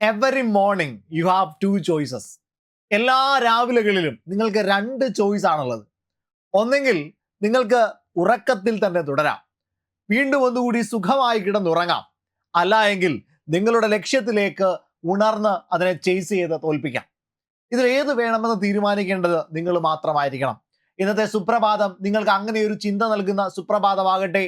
Every morning you have two choices എല്ലാ രാവിലെകളിലും നിങ്ങൾക്ക് രണ്ട് ചോയ്സ് ആണുള്ളത്. ഒന്നെങ്കിൽ നിങ്ങൾക്ക് ഉറക്കത്തിൽ തന്നെ തുടരാം. വീണ്ടും ഒന്നുകൂടി സുഖമായി കിടന്നുറങ്ങാം. അല്ല എങ്കിൽ നിങ്ങളുടെ ലക്ഷ്യത്തിലേക്ക് ഉണർന്ന് അതിനെ ചേസ് ചെയ്ത് തോൽപ്പിക്കാം. ഇതിൽ ഏത് വേണമെന്ന് തീരുമാനിക്കേണ്ടത് നിങ്ങൾ മാത്രമായിരിക്കണം. ഇന്നത്തെ സുപ്രഭാതം നിങ്ങൾക്ക് അങ്ങനെ ഒരു ചിന്ത നൽകുന്ന സുപ്രഭാതമാകട്ടെ.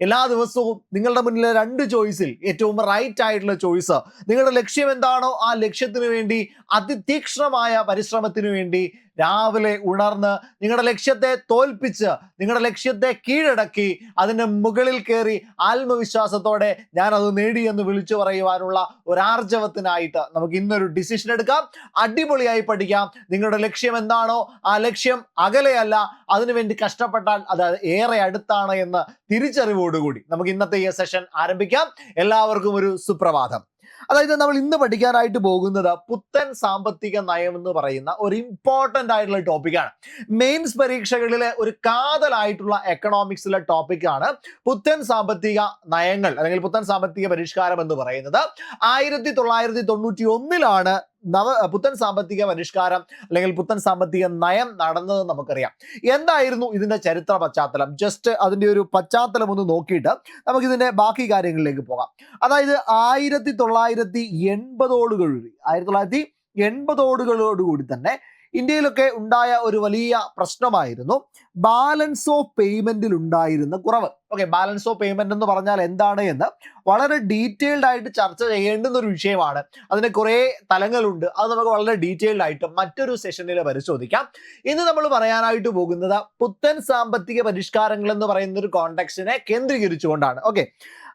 എല്ലാ ദിവസവും നിങ്ങളുടെ മുന്നിലെ രണ്ട് ചോയ്സിൽ ഏറ്റവും റൈറ്റ് ആയിട്ടുള്ള ചോയ്സ് നിങ്ങളുടെ ലക്ഷ്യം എന്താണോ ആ ലക്ഷ്യത്തിന് വേണ്ടി അതിതീക്ഷണമായ പരിശ്രമത്തിന് വേണ്ടി രാവിലെ ഉണർന്ന് നിങ്ങളുടെ ലക്ഷ്യത്തെ തോൽപ്പിച്ച് നിങ്ങളുടെ ലക്ഷ്യത്തെ കീഴടക്കി അതിന്റെ മുകളിൽ കയറി ആത്മവിശ്വാസത്തോടെ ഞാൻ അത് നേടി എന്ന് വിളിച്ചു പറയുവാനുള്ള ഒരാർജവത്തിനായിട്ട് നമുക്ക് ഇന്നൊരു ഡിസിഷൻ എടുക്കാം. അടിപൊളിയായി പഠിക്കാം. നിങ്ങളുടെ ലക്ഷ്യം എന്താണോ ആ ലക്ഷ്യം അകലെയല്ല അതിനുവേണ്ടി കഷ്ടപ്പെട്ടാൽ അത് ഏറെ അടുത്താണ് എന്ന് തിരിച്ചറിവോടുകൂടി നമുക്ക് ഇന്നത്തെ ഈ സെഷൻ ആരംഭിക്കാം. എല്ലാവർക്കും ഒരു സുപ്രഭാതം. അതായത് നമ്മൾ ഇന്ന് പഠിക്കാനായിട്ട് പോകുന്നത് പുത്തൻ സാമ്പത്തിക നയം എന്ന് പറയുന്ന ഒരു ഇമ്പോർട്ടന്റ് ആയിട്ടുള്ള ടോപ്പിക്കാണ് മെയിൻസ് പരീക്ഷകളിലെ ഒരു കാതലായിട്ടുള്ള എക്കണോമിക്സിലെ ടോപ്പിക്കാണ് പുത്തൻ സാമ്പത്തിക നയങ്ങൾ അല്ലെങ്കിൽ പുത്തൻ സാമ്പത്തിക പരിഷ്കാരം എന്ന് പറയുന്നത്. ആയിരത്തി തൊള്ളായിരത്തി തൊണ്ണൂറ്റി ഒന്നിലാണ് നവ പുത്തൻ സാമ്പത്തിക പരിഷ്കാരം അല്ലെങ്കിൽ പുത്തൻ സാമ്പത്തിക നയം നടന്നത് നമുക്കറിയാം. എന്തായിരുന്നു ഇതിന്റെ ചരിത്ര പശ്ചാത്തലം? ജസ്റ്റ് അതിന്റെ ഒരു പശ്ചാത്തലം ഒന്ന് നോക്കിയിട്ട് നമുക്ക് ഇതിന്റെ ബാക്കി കാര്യങ്ങളിലേക്ക് പോകാം. അതായത് ആയിരത്തി തൊള്ളായിരത്തി എൺപതോടുകൂടി ആയിരത്തി തൊള്ളായിരത്തി എൺപതോടുകളോടുകൂടി തന്നെ ഇന്ത്യയിലൊക്കെ ഉണ്ടായ ഒരു വലിയ പ്രശ്നമായിരുന്നു ബാലൻസ് ഓഫ് പേയ്മെന്റിൽ ഉണ്ടായിരുന്ന കുറവ്. ഓക്കെ ബാലൻസ് ഓഫ് പേയ്മെന്റ് എന്ന് പറഞ്ഞാൽ എന്താണ് എന്ന് വളരെ ഡീറ്റെയിൽഡ് ആയിട്ട് ചർച്ച ചെയ്യേണ്ടുന്ന ഒരു വിഷയമാണ്. അതിന് കുറേ തലങ്ങളുണ്ട്. അത് നമുക്ക് വളരെ ഡീറ്റെയിൽഡ് ആയിട്ട് മറ്റൊരു സെഷനിൽ പരിശോധിക്കാം. ഇന്ന് നമ്മൾ പറയാനായിട്ട് പോകുന്നത് പുത്തൻ സാമ്പത്തിക പരിഷ്കാരങ്ങൾ എന്ന് പറയുന്ന ഒരു കോണ്ടക്സ്റ്റിനെ കേന്ദ്രീകരിച്ചുകൊണ്ടാണ്. ഓക്കെ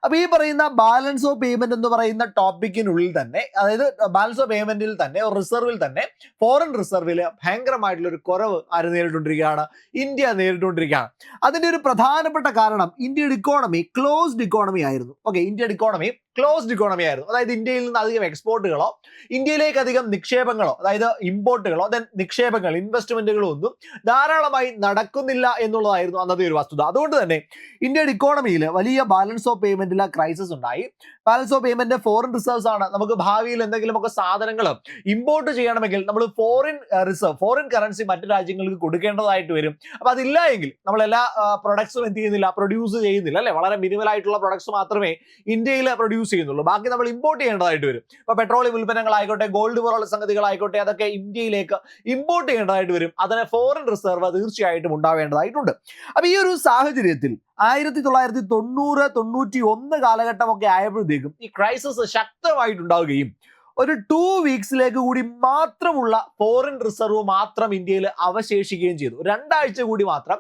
അപ്പൊ ഈ പറയുന്ന ബാലൻസ് ഓഫ് പേയ്മെന്റ് എന്ന് പറയുന്ന ടോപ്പിക്കിനുള്ളിൽ തന്നെ അതായത് ബാലൻസ് ഓഫ് പേയ്മെന്റിൽ തന്നെ റിസർവിൽ തന്നെ ഫോറിൻ റിസർവിൽ ഭയങ്കരമായിട്ടുള്ള ഒരു കുറവ് ആര് നേരിട്ടുകൊണ്ടിരിക്കുകയാണ്? ഇന്ത്യ നേരിട്ടുകൊണ്ടിരിക്കുകയാണ്. അതിന്റെ ഒരു പ്രധാനപ്പെട്ട കാരണം ഇന്ത്യയുടെ ഇക്കോണമി ക്ലോസ്ഡ് ഇക്കോണമി ആയിരുന്നു. ഓക്കെ ഇന്ത്യയുടെ ഇക്കോണമി ക്ലോസ്ഡ് ഇക്കോണമി ആയിരുന്നു. അതായത് ഇന്ത്യയിൽ നിന്ന് അധികം എക്സ്പോർട്ടുകളോ ഇന്ത്യയിലേക്ക് അധികം നിക്ഷേപങ്ങളോ അതായത് ഇമ്പോർട്ടുകളോ ദെൻ നിക്ഷേപങ്ങൾ ഇൻവെസ്റ്റ്മെന്റുകളോ ഒന്നും ധാരാളമായി നടക്കുന്നില്ല എന്നുള്ളതായിരുന്നു അന്നത്തെ ഒരു വസ്തുത. അതുകൊണ്ട് തന്നെ ഇന്ത്യയുടെ ഇക്കോണമിയിൽ വലിയ ബാലൻസ് ഓഫ് പേയ്മെന്റിലെ ക്രൈസിസ് ഉണ്ടായി. Balance of payment foreign reserves ആണ്. നമുക്ക് ഭാവിയിൽ എന്തെങ്കിലുമൊക്കെ സാധനങ്ങൾ ഇമ്പോർട്ട് ചെയ്യണമെങ്കിൽ നമ്മൾ ഫോറിൻ റിസർവ് ഫോറിൻ കറൻസി മറ്റു രാജ്യങ്ങൾക്ക് കൊടുക്കേണ്ടതായിട്ട് വരും. അപ്പൊ അതില്ല എങ്കിൽ നമ്മൾ എല്ലാ പ്രൊഡക്ട്സും എന്ത് ചെയ്യുന്നില്ല പ്രൊഡ്യൂസ് ചെയ്യുന്നില്ല അല്ലെ? വളരെ മിനിമൽ ആയിട്ടുള്ള പ്രൊഡക്ട്സ് മാത്രമേ ഇന്ത്യയിൽ പ്രൊഡ്യൂസ് ചെയ്യുന്നുള്ളൂ. ബാക്കി നമ്മൾ ഇമ്പോർട്ട് ചെയ്യേണ്ടതായിട്ട് വരും. ഇപ്പൊ പെട്രോളിയം ഉൽപ്പന്നങ്ങളായിക്കോട്ടെ ഗോൾഡ് പോലുള്ള സംഗതികളായിക്കോട്ടെ അതൊക്കെ ഇന്ത്യയിലേക്ക് ഇമ്പോർട്ട് ചെയ്യേണ്ടതായിട്ട് വരും. അതിന് ഫോറിൻ റിസർവ് തീർച്ചയായിട്ടും ഉണ്ടാവേണ്ടതായിട്ടുണ്ട്. അപ്പൊ ഈ ഒരു സാഹചര്യത്തിൽ ആയിരത്തി തൊള്ളായിരത്തി തൊണ്ണൂറ് തൊണ്ണൂറ്റി ഒന്ന് കാലഘട്ടമൊക്കെ ആയപ്പോഴത്തേക്കും ഈ ക്രൈസിസ് ശക്തമായിട്ടുണ്ടാവുകയും ഒരു ടു വീക്സിലേക്ക് കൂടി മാത്രമുള്ള ഫോറിൻ റിസർവ് മാത്രം ഇന്ത്യയിൽ അവശേഷിക്കുകയും ചെയ്തു. രണ്ടാഴ്ച കൂടി മാത്രം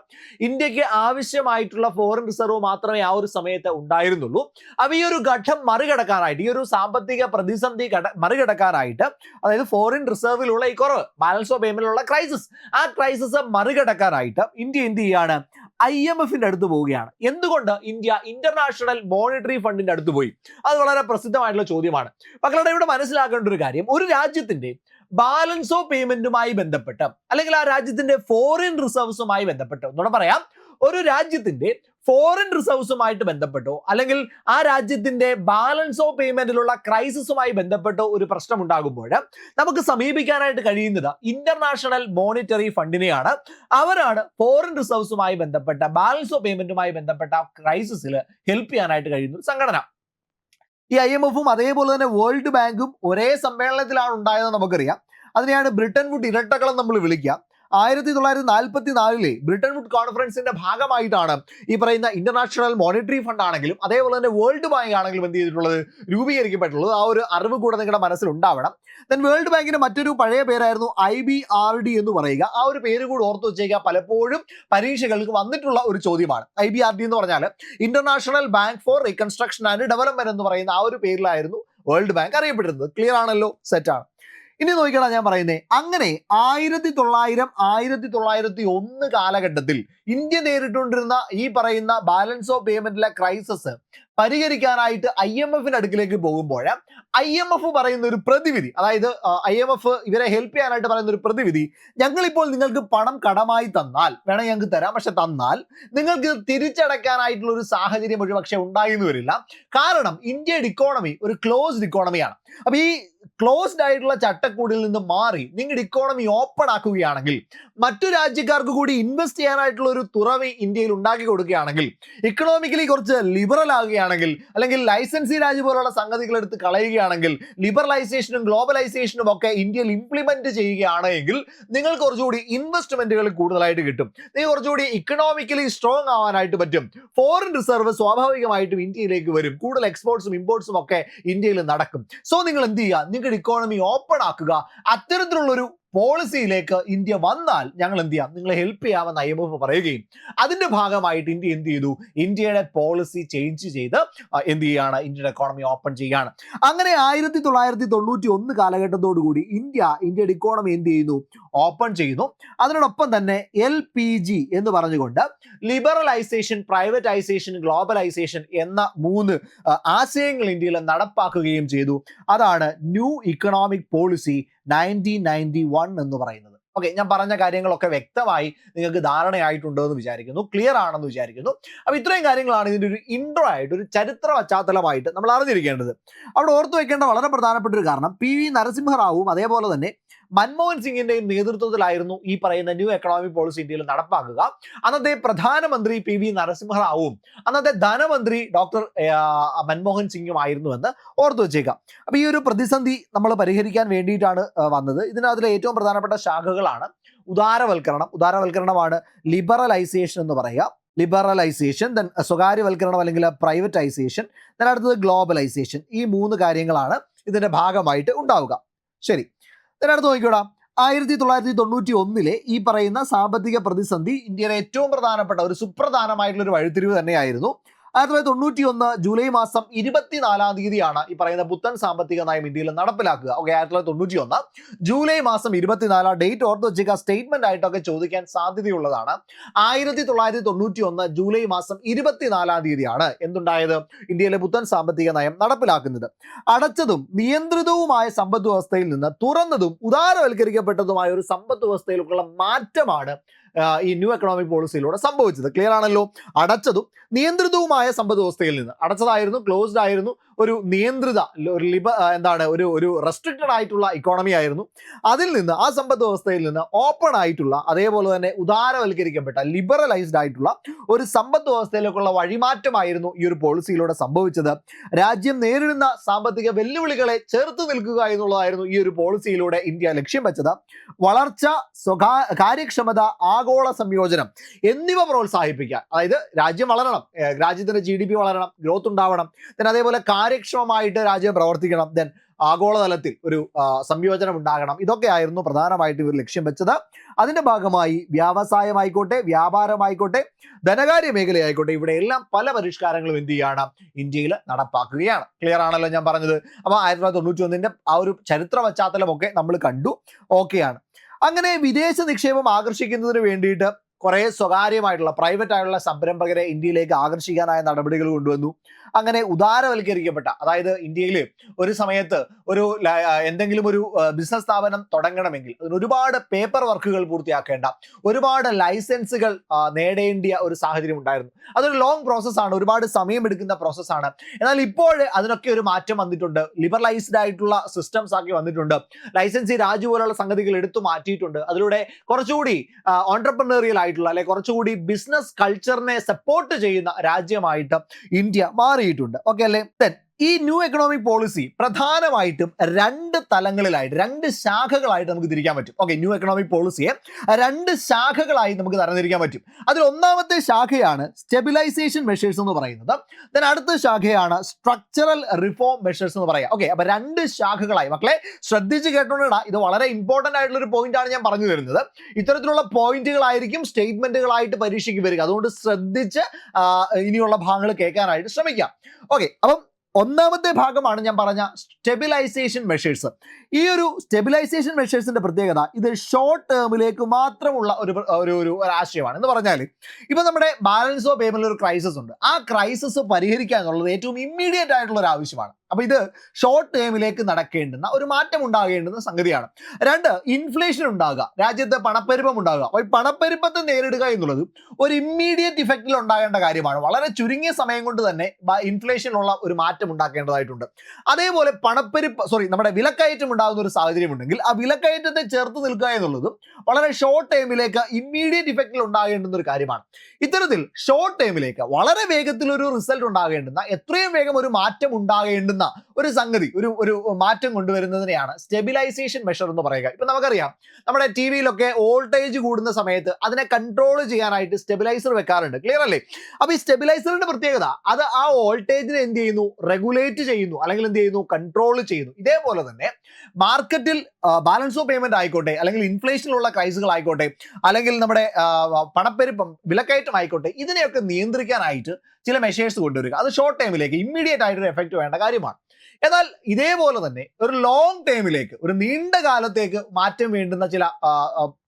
ഇന്ത്യയ്ക്ക് ആവശ്യമായിട്ടുള്ള ഫോറിൻ റിസർവ് മാത്രമേ ആ ഒരു സമയത്ത് ഉണ്ടായിരുന്നുള്ളൂ. അപ്പൊ ഈ ഒരു ഘട്ടം മറികടക്കാനായിട്ട് ഈ ഒരു സാമ്പത്തിക പ്രതിസന്ധി മറികടക്കാനായിട്ട് അതായത് ഫോറിൻ റിസർവിലുള്ള ഈ കുറവ് ബാലൻസ് ഓഫ് പേയ്മെന്റിലുള്ള ക്രൈസിസ് ആ ക്രൈസിസ് മറികടക്കാനായിട്ട് ഇന്ത്യ എന്ത് ചെയ്യാണ്? ഐ എം എഫിന്റെ അടുത്ത് പോവുകയാണ്. എന്തുകൊണ്ട് ഇന്ത്യ ഇന്റർനാഷണൽ മോണിറ്ററി ഫണ്ടിന്റെ അടുത്ത് പോയി? അത് വളരെ പ്രസിദ്ധമായിട്ടുള്ള ചോദ്യമാണ്. മക്കളുടെ ഇവിടെ മനസ്സിലാക്കേണ്ട ഒരു കാര്യം. ഒരു രാജ്യത്തിന്റെ ബാലൻസ് ഓഫ് പേയ്മെന്റുമായി ബന്ധപ്പെട്ട് അല്ലെങ്കിൽ ആ രാജ്യത്തിന്റെ ഫോറിൻ റിസർവ്സുമായി ബന്ധപ്പെട്ട് ഒന്നുകൂടെ പറയാം. ഒരു രാജ്യത്തിന്റെ ഫോറിൻ റിസർവ്സുമായിട്ട് ബന്ധപ്പെട്ടോ അല്ലെങ്കിൽ ആ രാജ്യത്തിന്റെ ബാലൻസ് ഓഫ് പേയ്മെന്റിലുള്ള ക്രൈസിസുമായി ബന്ധപ്പെട്ടോ ഒരു പ്രശ്നം ഉണ്ടാകുമ്പോൾ നമുക്ക് സമീപിക്കാനായിട്ട് കഴിയുന്നത് ഇന്റർനാഷണൽ മോണിറ്ററി ഫണ്ടിനെയാണ് അവരാണ് ഫോറിൻ റിസർവ്സുമായി ബന്ധപ്പെട്ട ബാലൻസ് ഓഫ് പേയ്മെന്റുമായി ബന്ധപ്പെട്ട ക്രൈസിസിൽ ഹെൽപ്പ് ചെയ്യാനായിട്ട് കഴിയുന്ന ഒരു സംഘടന. ഈ ഐ എം എഫും അതേപോലെ തന്നെ വേൾഡ് ബാങ്കും ഒരേ സമ്മേളനത്തിലാണ് ഉണ്ടായതെന്ന് നമുക്കറിയാം. അതിനെയാണ് ബ്രിട്ടൻ വുഡ് ഇരട്ടകളെന്ന് നമ്മൾ വിളിക്കുക. ആയിരത്തി തൊള്ളായിരത്തി നാൽപ്പത്തി നാലിലെ ബ്രിട്ടൻ വുഡ് കോൺഫറൻസിന്റെ ഭാഗമായിട്ടാണ് ഈ പറയുന്ന ഇന്റർനാഷണൽ മോണിറ്ററി ഫണ്ട് ആണെങ്കിലും അതേപോലെ തന്നെ വേൾഡ് ബാങ്ക് ആണെങ്കിലും എന്ത് ചെയ്തിട്ടുള്ളത് രൂപീകരിക്കപ്പെട്ടുള്ളത് ആ ഒരു അറിവ് കൂടെ നിങ്ങളുടെ മനസ്സിൽ ഉണ്ടാവണം. ദെൻ വേൾഡ് ബാങ്കിന്റെ മറ്റൊരു പഴയ പേരായിരുന്നു ഐ ബി ആർ ഡി എന്ന് പറയുക. ആ ഒരു പേര് കൂടി ഓർത്ത് വെച്ചേക്കുക. പലപ്പോഴും പരീക്ഷകൾക്ക് വന്നിട്ടുള്ള ഒരു ചോദ്യമാണ്. ഐ ബി ആർ ഡി എന്ന് പറഞ്ഞാൽ international bank for reconstruction and development എന്ന് പറയുന്ന ആ ഒരു പേരിലായിരുന്നു വേൾഡ് ബാങ്ക് അറിയപ്പെട്ടിരുന്നത്. ക്ലിയർ ആണല്ലോ? സെറ്റാണ് ഇനി നോക്കിയാണ് ഞാൻ പറയുന്നത് അങ്ങനെ ആയിരത്തി തൊള്ളായിരം ആയിരത്തി തൊള്ളായിരത്തി ഒന്ന് കാലഘട്ടത്തിൽ ഇന്ത്യ നേരിട്ടുകൊണ്ടിരുന്ന ഈ പറയുന്ന ബാലൻസ് ഓഫ് പേയ്മെന്റിലെ ക്രൈസിസ് പരിഹരിക്കാനായിട്ട് ഐ എം എഫിന്റെ അടുക്കിലേക്ക് പോകുമ്പോൾ ഐ എം എഫ് പറയുന്ന ഒരു പ്രതിവിധി അതായത് ഐ എം എഫ് ഇവരെ ഹെൽപ്പ് ചെയ്യാനായിട്ട് പറയുന്ന ഒരു പ്രതിവിധി ഞങ്ങളിപ്പോൾ നിങ്ങൾക്ക് പണം കടമായി തന്നാൽ വേണമെങ്കിൽ ഞങ്ങൾക്ക് തരാം. പക്ഷെ തന്നാൽ നിങ്ങൾക്ക് തിരിച്ചടയ്ക്കാനായിട്ടുള്ള ഒരു സാഹചര്യം ഒരുപക്ഷെ ഉണ്ടായിരുന്നു വരില്ല. കാരണം ഇന്ത്യയുടെ ഇക്കോണമി ഒരു ക്ലോസ്ഡ് ഇക്കോണമിയാണ് അപ്പൊ ഈ ക്ലോസ്ഡ് ആയിട്ടുള്ള ചട്ടക്കൂടിൽ നിന്ന് മാറി നിങ്ങളുടെ ഇക്കോണമി ഓപ്പൺ ആക്കുകയാണെങ്കിൽ മറ്റു രാജ്യക്കാർക്ക് കൂടി ഇൻവെസ്റ്റ് ചെയ്യാനായിട്ടുള്ള ഒരു തുറവി ഇന്ത്യയിൽ ഉണ്ടാക്കി കൊടുക്കുകയാണെങ്കിൽ ഇക്കണോമിക്കലി കുറച്ച് ലിബറൽ ആകുകയാണെങ്കിൽ അല്ലെങ്കിൽ ലൈസൻസി രാജ്യ പോലുള്ള സംഗതികൾ എടുത്ത് കളയുകയാണെങ്കിൽ ലിബറലൈസേഷനും ഗ്ലോബലൈസേഷനും ഒക്കെ ഇന്ത്യയിൽ ഇംപ്ലിമെന്റ് ചെയ്യുകയാണ് എങ്കിൽ നിങ്ങൾ കുറച്ചുകൂടി ഇൻവെസ്റ്റ്മെന്റുകൾ കൂടുതലായിട്ട് കിട്ടും. നിങ്ങൾ കുറച്ചുകൂടി ഇക്കണോമിക്കലി സ്ട്രോങ് ആവാനായിട്ട് പറ്റും. ഫോറിൻ റിസർവ് സ്വാഭാവികമായിട്ടും ഇന്ത്യയിലേക്ക് വരും. കൂടുതൽ എക്സ്പോർട്സും ഇമ്പോർട്സും ഒക്കെ ഇന്ത്യയിൽ നടക്കും. സോ നിങ്ങൾ എന്ത് ചെയ്യുക? നിങ്ങളുടെ ഇക്കോണമി ഓപ്പൺ ആക്കുക. അത്തരത്തിലുള്ളൊരു പോളിസിയിലേക്ക് ഇന്ത്യ വന്നാൽ ഞങ്ങൾ എന്ത് ചെയ്യാം? നിങ്ങളെ ഹെൽപ്പ് ചെയ്യാമെന്ന് ഐ എം എഫ് പറയുകയും അതിന്റെ ഭാഗമായിട്ട് ഇന്ത്യ എന്ത് ചെയ്തു? ഇന്ത്യയുടെ പോളിസി ചേഞ്ച് ചെയ്ത് എന്ത് ചെയ്യാണ്? ഇന്ത്യയുടെ എക്കോണമി ഓപ്പൺ ചെയ്യുകയാണ്. അങ്ങനെ ആയിരത്തി തൊള്ളായിരത്തി തൊണ്ണൂറ്റി ഒന്ന് കാലഘട്ടത്തോടു കൂടി ഇന്ത്യ ഇന്ത്യയുടെ ഇക്കോണമി എന്ത് ചെയ്യുന്നു? ഓപ്പൺ ചെയ്യുന്നു. അതിനോടൊപ്പം തന്നെ എൽ പി ജി എന്ന് പറഞ്ഞുകൊണ്ട് ലിബറലൈസേഷൻ പ്രൈവറ്റൈസേഷൻ ഗ്ലോബലൈസേഷൻ എന്ന മൂന്ന് ആശയങ്ങൾ ഇന്ത്യയിൽ നടപ്പാക്കുകയും ചെയ്തു. അതാണ് new economic policy nineteen ninety one എന്ന് പറയുന്നത്. ഓക്കെ ഞാൻ പറഞ്ഞ കാര്യങ്ങളൊക്കെ വ്യക്തമായി നിങ്ങൾക്ക് ധാരണയായിട്ടുണ്ടോ എന്ന് വിചാരിക്കുന്നു ക്ലിയർ ആണെന്ന് വിചാരിക്കുന്നു. അപ്പൊ ഇത്രയും കാര്യങ്ങളാണ് ഇതിന്റെ ഒരു ഇൻട്രോ ആയിട്ട് ഒരു ചരിത്ര പശ്ചാത്തലമായിട്ട് നമ്മൾ അറിഞ്ഞിരിക്കേണ്ടത്. അവിടെ ഓർത്തു വെക്കേണ്ട വളരെ പ്രധാനപ്പെട്ട ഒരു കാരണം പി വി നരസിംഹറാവുവും അതേപോലെ തന്നെ മൻമോഹൻ സിംഗിന്റെയും നേതൃത്വത്തിലായിരുന്നു ഈ പറയുന്ന ന്യൂ എക്കണോമിക് പോളിസി ഇന്ത്യയിൽ നടപ്പാക്കുക. അന്നത്തെ പ്രധാനമന്ത്രി പി വി നരസിംഹറാവും അന്നത്തെ ധനമന്ത്രി ഡോക്ടർ മൻമോഹൻ സിംഗും ആയിരുന്നു എന്ന് ഓർത്തു വെച്ചേക്കാം. അപ്പൊ ഈ ഒരു പ്രതിസന്ധി നമ്മൾ പരിഹരിക്കാൻ വേണ്ടിയിട്ടാണ് വന്നത്. ഇതിനകത്തിലെ ഏറ്റവും പ്രധാനപ്പെട്ട ശാഖകളാണ് ഉദാരവൽക്കരണം. ഉദാരവൽക്കരണമാണ് ലിബറലൈസേഷൻ എന്ന് പറയുക. ലിബറലൈസേഷൻ ദെൻ സ്വകാര്യവൽക്കരണം അല്ലെങ്കിൽ പ്രൈവറ്റൈസേഷൻ ദെൻ അടുത്തത് ഗ്ലോബലൈസേഷൻ. ഈ മൂന്ന് കാര്യങ്ങളാണ് ഇതിന്റെ ഭാഗമായിട്ട് ഉണ്ടാവുക. ശരി. നോക്കിക്കോടാം നോക്കിക്കോടാ. ആയിരത്തി തൊള്ളായിരത്തി തൊണ്ണൂറ്റി ഒന്നിലെ ഈ പറയുന്ന സാമ്പത്തിക പ്രതിസന്ധി ഇന്ത്യയിലെ ഏറ്റവും പ്രധാനപ്പെട്ട ഒരു സുപ്രധാനമായിട്ടുള്ള ഒരു വഴിത്തിരിവ് തന്നെയായിരുന്നു. ആയിരത്തി തൊള്ളായിരത്തി തൊണ്ണൂറ്റി ഒന്ന് ജൂലൈ മാസം ഇരുപത്തിനാലാം തീയതിയാണ് ഈ പറയുന്ന പുത്തൻ സാമ്പത്തിക നയം ഇന്ത്യയിൽ നടപ്പിലാക്കുക. ഓക്കെ ആയിരത്തി തൊള്ളായിരത്തി തൊണ്ണൂറ്റി ഒന്ന് ജൂലൈ മാസം ഇരുപത്തിനാലാം ഡേറ്റ് ഓർത്ത് വെച്ചേക്കുക സ്റ്റേറ്റ്മെന്റ് ആയിട്ടൊക്കെ ചോദിക്കാൻ സാധ്യതയുള്ളതാണ്. ആയിരത്തി തൊള്ളായിരത്തി തൊണ്ണൂറ്റി ഒന്ന് ജൂലൈ മാസം ഇരുപത്തിനാലാം തീയതിയാണ് എന്തുണ്ടായത്? ഇന്ത്യയിലെ പുത്തൻ സാമ്പത്തിക നയം നടപ്പിലാക്കുന്നത്. അടച്ചതും നിയന്ത്രിതവുമായ സമ്പദ് വ്യവസ്ഥയിൽ നിന്ന് തുറന്നതും ഉദാരവൽക്കരിക്കപ്പെട്ടതുമായ ഒരു സമ്പദ് വ്യവസ്ഥയിലേക്കുള്ള മാറ്റമാണ് ഈ ന്യൂ എക്കണോമിക് പോളിസിയിലൂടെ സംഭവിച്ചത്. ക്ലിയർ ആണല്ലോ? അടച്ചതും നിയന്ത്രിതവുമായ സമ്പദ് വ്യവസ്ഥയിൽ നിന്ന്. അടച്ചതായിരുന്നു ക്ലോസ്ഡ് ആയിരുന്നു. ഒരു നിയന്ത്രിത ഒരു ലിബ എന്താണ് ഒരു ഒരു റെസ്ട്രിക്റ്റഡ് ആയിട്ടുള്ള ഇക്കോണമി ആയിരുന്നു. അതിൽ നിന്ന് ആ സമ്പദ് വ്യവസ്ഥയിൽ നിന്ന് ഓപ്പൺ ആയിട്ടുള്ള അതേപോലെ തന്നെ ഉദാരവൽക്കരിക്കപ്പെട്ട ലിബറലൈസ്ഡ് ആയിട്ടുള്ള ഒരു സമ്പദ് വ്യവസ്ഥയിലേക്കുള്ള വഴിമാറ്റമായിരുന്നു ഈ ഒരു പോളിസിയിലൂടെ സംഭവിച്ചത്. രാജ്യം നേരിടുന്ന സാമ്പത്തിക വെല്ലുവിളികളെ ചെറുത്തു നിൽക്കുക എന്നുള്ളതായിരുന്നു ഈ ഒരു പോളിസിയിലൂടെ ഇന്ത്യ ലക്ഷ്യം വെച്ചത്. വളർച്ച സ്വകാ കാര്യക്ഷമത ആഗോള സംയോജനം എന്നിവ പ്രോത്സാഹിപ്പിക്കുക അതായത് രാജ്യം വളരണം രാജ്യത്തിന്റെ ജി വളരണം ഗ്രോത്ത് ഉണ്ടാവണം. പിന്നെ അതേപോലെ കാര്യക്ഷമമായിട്ട് രാജ്യം പ്രവർത്തിക്കണം. ദെൻ ആഗോളതലത്തിൽ ഒരു സംയോജനം ഉണ്ടാകണം ഇതൊക്കെയായിരുന്നു പ്രധാനമായിട്ട് ഇവർ ലക്ഷ്യം വെച്ചത്. അതിന്റെ ഭാഗമായി വ്യവസായമായിക്കോട്ടെ വ്യാപാരമായിക്കോട്ടെ ധനകാര്യ മേഖലയായിക്കോട്ടെ ഇവിടെ എല്ലാം പല പരിഷ്കാരങ്ങളും എന്ത് ചെയ്യുകയാണ് ഇന്ത്യയിൽ നടപ്പാക്കുകയാണ്. ക്ലിയർ ആണല്ലോ ഞാൻ പറഞ്ഞത്? അപ്പോൾ ആയിരത്തി തൊള്ളായിരത്തി തൊണ്ണൂറ്റി ഒന്നിന്റെ ആ ഒരു ചരിത്ര പശ്ചാത്തലമൊക്കെ നമ്മൾ കണ്ടു. ഓക്കെയാണ് അങ്ങനെ വിദേശ നിക്ഷേപം ആകർഷിക്കുന്നതിന് വേണ്ടിയിട്ട് കുറേ സ്വകാര്യമായിട്ടുള്ള പ്രൈവറ്റ് ആയിട്ടുള്ള സംരംഭകരെ ഇന്ത്യയിലേക്ക് ആകർഷിക്കാനായ നടപടികൾ കൊണ്ടുവന്നു. അങ്ങനെ ഉദാരവൽക്കരിക്കപ്പെട്ട അതായത് ഇന്ത്യയിൽ ഒരു സമയത്ത് ഒരു എന്തെങ്കിലും ഒരു ബിസിനസ് സ്ഥാപനം തുടങ്ങണമെങ്കിൽ ഒരുപാട് പേപ്പർ വർക്കുകൾ പൂർത്തിയാക്കേണ്ട ഒരുപാട് ലൈസൻസുകൾ നേടേണ്ടിയ ഒരു സാഹചര്യം ഉണ്ടായിരുന്നു. അതൊരു ലോങ് പ്രോസസ്സാണ് ഒരുപാട് സമയമെടുക്കുന്ന പ്രോസസ്സാണ് എന്നാൽ ഇപ്പോൾ അതിനൊക്കെ ഒരു മാറ്റം വന്നിട്ടുണ്ട്. ലിബറലൈസ്ഡ് ആയിട്ടുള്ള സിസ്റ്റംസ് ആക്കി വന്നിട്ടുണ്ട്. ലൈസൻസി രാജു പോലുള്ള സംഗതികൾ എടുത്തു മാറ്റിയിട്ടുണ്ട്. അതിലൂടെ കുറച്ചുകൂടി ഓൺടർപ്രണറിയൽ ആയിട്ടുള്ള അല്ലെ കുറച്ചുകൂടി ബിസിനസ് കൾച്ചറിനെ സപ്പോർട്ട് ചെയ്യുന്ന രാജ്യമായിട്ട് ഇന്ത്യ മാറിയിട്ടുണ്ട് ഓക്കെ അല്ലേ? Then ഈ ന്യൂ എക്കണോമിക് പോളിസി പ്രധാനമായിട്ടും രണ്ട് തലങ്ങളിലായിട്ട് രണ്ട് ശാഖകളായിട്ട് നമുക്ക് തിരിക്കാൻ പറ്റും. ഓക്കെ ന്യൂ എക്കണോമിക് പോളിസിയെ രണ്ട് ശാഖകളായി നമുക്ക് തരംതിരിക്കാൻ പറ്റും. അതിൽ ഒന്നാമത്തെ ശാഖയാണ് സ്റ്റെബിലൈസേഷൻ മെഷേഴ്സ് എന്ന് പറയുന്നത്. ദെൻ അടുത്ത ശാഖയാണ് സ്ട്രക്ചറൽ റിഫോം മെഷേഴ്സ് എന്ന് പറയാം ഓക്കെ അപ്പൊ രണ്ട് ശാഖകളായി. മക്കളെ ശ്രദ്ധിച്ച് കേട്ടോണ്ടാ ഇത് വളരെ ഇമ്പോർട്ടന്റ് ആയിട്ടുള്ള ഒരു പോയിന്റ് ആണ് ഞാൻ പറഞ്ഞു തരുന്നത്. ഇത്തരത്തിലുള്ള പോയിന്റുകളായിരിക്കും സ്റ്റേറ്റ്മെന്റുകളായിട്ട് പരീക്ഷയ്ക്ക് വരിക. അതുകൊണ്ട് ശ്രദ്ധിച്ച് ഇനിയുള്ള ഭാഗങ്ങൾ കേൾക്കാനായിട്ട് ശ്രമിക്കാം. ഓക്കെ അപ്പം ഒന്നാമത്തെ ഭാഗമാണ് ഞാൻ പറഞ്ഞ സ്റ്റെബിലൈസേഷൻ മെഷേഴ്സ് ഈ ഒരു സ്റ്റെബിലൈസേഷൻ മെഷേഴ്സിന്റെ പ്രത്യേകത ഇത് ഷോർട്ട് ടേമിലേക്ക് മാത്രമുള്ള ഒരു ഒരു ഒരു ആശയമാണ്. എന്ന് പറഞ്ഞാൽ ഇപ്പൊ നമ്മുടെ ബാലൻസ് ഓഫ് പേയ്മെന്റിൽ ഒരു ക്രൈസിസ് ഉണ്ട്. ആ ക്രൈസിസ് പരിഹരിക്കുക എന്നുള്ളത് ഏറ്റവും ഇമ്മീഡിയറ്റ് ആയിട്ടുള്ള ഒരു ആവശ്യമാണ്. അപ്പൊ ഇത് ഷോർട്ട് ടേമിലേക്ക് നടക്കേണ്ടുന്ന ഒരു മാറ്റം ഉണ്ടാകേണ്ടുന്ന സംഗതിയാണ്. രണ്ട് ഇൻഫ്ലേഷൻ ഉണ്ടാകുക. രാജ്യത്ത് പണപ്പെരുപ്പം ഉണ്ടാകുക. അപ്പോൾ ഈ പണപ്പെരുപ്പത്തെ നേരിടുക എന്നുള്ളത് ഒരു ഇമ്മീഡിയറ്റ് ഇഫക്റ്റിൽ ഉണ്ടാകേണ്ട കാര്യമാണ്. വളരെ ചുരുങ്ങിയ സമയം കൊണ്ട് തന്നെ ഇൻഫ്ലേഷനുള്ള ഒരു മാറ്റം ഉണ്ടാക്കേണ്ടതായിട്ടുണ്ട്. അതേപോലെ പണപ്പെരുപ്പ് സോറി നമ്മുടെ വിലക്കയറ്റം ഉണ്ടാകുന്ന ഒരു സാഹചര്യം ഉണ്ടെങ്കിൽ ആ വിലക്കയറ്റത്തെ ചേർത്ത് നിൽക്കുക എന്നുള്ളതും വളരെ ഷോർട്ട് ടൈമിലേക്ക് ഇമ്മീഡിയറ്റ് ഇഫക്റ്റിൽ ഉണ്ടാകേണ്ടുന്ന ഒരു കാര്യമാണ്. ഇത്തരത്തിൽ ഷോർട്ട് ടൈമിലേക്ക് വളരെ വേഗത്തിൽ ഒരു റിസൾട്ട് ഉണ്ടാകേണ്ടുന്ന എത്രയും വേഗം ഒരു മാറ്റം ഉണ്ടാകേണ്ടുന്ന ഒരു സംഗതി ഒരു ഒരു മാറ്റം കൊണ്ടുവരുന്നതിനെയാണ് സ്റ്റെബിലൈസേഷൻ മെഷർ എന്ന് പറയുക. ഇപ്പൊ നമുക്കറിയാം നമ്മുടെ ടി വിയിലൊക്കെ വോൾട്ടേജ് കൂടുന്ന സമയത്ത് അതിനെ കൺട്രോൾ ചെയ്യാനായിട്ട് സ്റ്റെബിലൈസർ വെക്കാറുണ്ട്. ക്ലിയർ അല്ലേ? അപ്പൊ ഈ സ്റ്റെബിലൈസറിന്റെ പ്രത്യേകത അത് ആ വോൾട്ടേജിനെ എന്ത് ചെയ്യുന്നു? റെഗുലേറ്റ് ചെയ്യുന്നു. അല്ലെങ്കിൽ എന്ത് ചെയ്യുന്നു? കൺട്രോൾ ചെയ്യുന്നു. ഇതേപോലെ തന്നെ മാർക്കറ്റിൽ ബാലൻസ് ഓഫ് പേയ്മെന്റ് ആയിക്കോട്ടെ അല്ലെങ്കിൽ ഇൻഫ്ലേഷനിലുള്ള ക്രൈസുകൾ ആയിക്കോട്ടെ അല്ലെങ്കിൽ നമ്മുടെ പണപ്പെരുപ്പം വിലക്കയറ്റം ആയിക്കോട്ടെ ഇതിനെയൊക്കെ നിയന്ത്രിക്കാനായിട്ട് ചില മെഷേഴ്സ് കൊണ്ടുവരിക. അത് ഷോർട്ട് ടൈമിലേക്ക് ഇമ്മീഡിയറ്റ് ആയിട്ടൊരു എഫക്റ്റ് വേണ്ട കാര്യമാണ്. എന്നാൽ ഇതേപോലെ തന്നെ ഒരു ലോങ് ടേമിലേക്ക് ഒരു നീണ്ട കാലത്തേക്ക് മാറ്റം വേണ്ടുന്ന ചില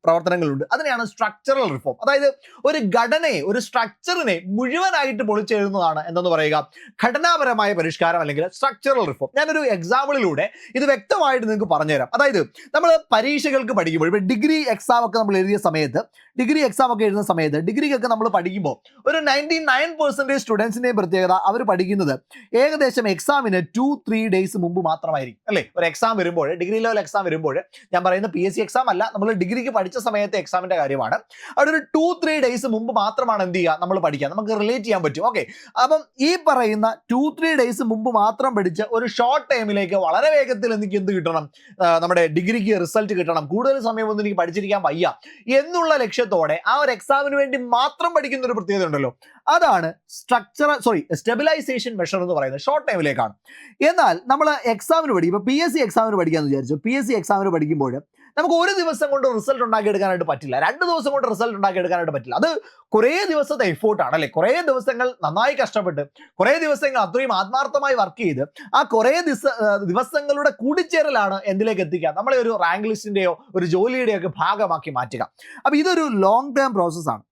പ്രവർത്തനങ്ങളുണ്ട്. അതിനെയാണ് സ്ട്രക്ചറൽ റിഫോം അതായത് ഒരു ഘടനയെ ഒരു സ്ട്രക്ചറിനെ മുഴുവനായിട്ട് പൊളിച്ചെഴുതുന്നതാണ് എന്തെന്ന് പറയുക? ഘടനാപരമായ പരിഷ്കാരം അല്ലെങ്കിൽ സ്ട്രക്ചറൽ റിഫോം ഞാനൊരു എക്സാമ്പിളിലൂടെ ഇത് വ്യക്തമായിട്ട് നിങ്ങൾക്ക് പറഞ്ഞുതരാം. അതായത് നമ്മൾ പരീക്ഷകൾക്ക് പഠിക്കുമ്പോൾ ഇപ്പോൾ ഡിഗ്രി എക്സാം ഒക്കെ നമ്മൾ എഴുതിയ സമയത്ത് ഡിഗ്രി എക്സാം ഒക്കെ എഴുതുന്ന സമയത്ത് ഡിഗ്രിക്കൊക്കെ നമ്മൾ പഠിക്കുമ്പോൾ ഒരു നയന്റി നയൻ പെർസെന്റേജ് സ്റ്റുഡൻസിന്റെയും പ്രത്യേകത അവർ പഠിക്കുന്നത് ഏകദേശം എക്സാമിന് ടു ത്രീ ഡേയ്സ് മുമ്പ് മാത്രമായിരിക്കും. അല്ലേ? ഒരു എക്സാം വരുമ്പോൾ ഡിഗ്രി ലെവൽ എക്സാം വരുമ്പോൾ ഞാൻ പറയുന്ന പി എസ് സി എക്സാം അല്ല നമ്മൾ ഡിഗ്രിക്ക് പഠിച്ച സമയത്തെ എക്സാമിന്റെ കാര്യമാണ്. അവിടെ ഒരു ടു ത്രീ ഡേയ്സ് മുമ്പ് മാത്രമാണ് എന്ത് ചെയ്യുക? നമ്മൾ പഠിക്കുക. നമുക്ക് റിലേറ്റ് ചെയ്യാൻ പറ്റും. ഓക്കെ അപ്പം ഈ പറയുന്ന ടു ത്രീ ഡേയ്സ് മുമ്പ് മാത്രം പഠിച്ച ഒരു ഷോർട്ട് ടൈമിലേക്ക് വളരെ വേഗത്തിൽ എനിക്ക് എന്ത് കിട്ടണം? നമ്മുടെ ഡിഗ്രിക്ക് റിസൾട്ട് കിട്ടണം. കൂടുതൽ സമയം സമയമൊന്നും എനിക്ക് പഠിച്ചിരിക്കാൻ വയ്യ. എന്നുള്ള ലക്ഷ്യത്തോടെ ആ ഒരു എക്സാമിന് വേണ്ടി മാത്രം പഠിക്കുന്ന ഒരു പ്രത്യേകത ഉണ്ടല്ലോ. അതാണ് സ്ട്രക്ചറൽ സോറി സ്റ്റെബിലൈസേഷൻ മെഷർ എന്ന് പറയുന്നത് ഷോർട്ട് ടൈമിലേക്കാണ് എന്നാൽ നമ്മൾ എക്സാമിന് പഠിക്കും ഇപ്പോൾ പി എസ് സി എക്സാമിന് പഠിക്കാമെന്ന് വിചാരിച്ചു? പി എസ് സി എക്സാമിന് പഠിക്കുമ്പോൾ നമുക്ക് ഒരു ദിവസം കൊണ്ട് റിസൾട്ട് ഉണ്ടാക്കിയെടുക്കാനായിട്ട് പറ്റില്ല. രണ്ട് ദിവസം കൊണ്ട് റിസൾട്ട് ഉണ്ടാക്കിയെടുക്കാനായിട്ട് പറ്റില്ല. അത് കുറേ ദിവസത്തെ എഫോർട്ടാണ് അല്ലെ? കുറേ ദിവസങ്ങൾ നന്നായി കഷ്ടപ്പെട്ട് കുറേ ദിവസങ്ങൾ അത്രയും ആത്മാർത്ഥമായി വർക്ക് ചെയ്ത് ആ കുറേ ദിവസ ദിവസങ്ങളുടെ കൂടിച്ചേരലാണ് എന്തിലേക്ക് എത്തിക്കുക? നമ്മളെ ഒരു റാങ്ക് ലിസ്റ്റിന്റെയോ ഒരു ജോലിയുടെയോ ഒക്കെ ഭാഗമാക്കി മാറ്റുക. അപ്പൊ ഇതൊരു ലോങ് ടേം പ്രോസസ്സാണ്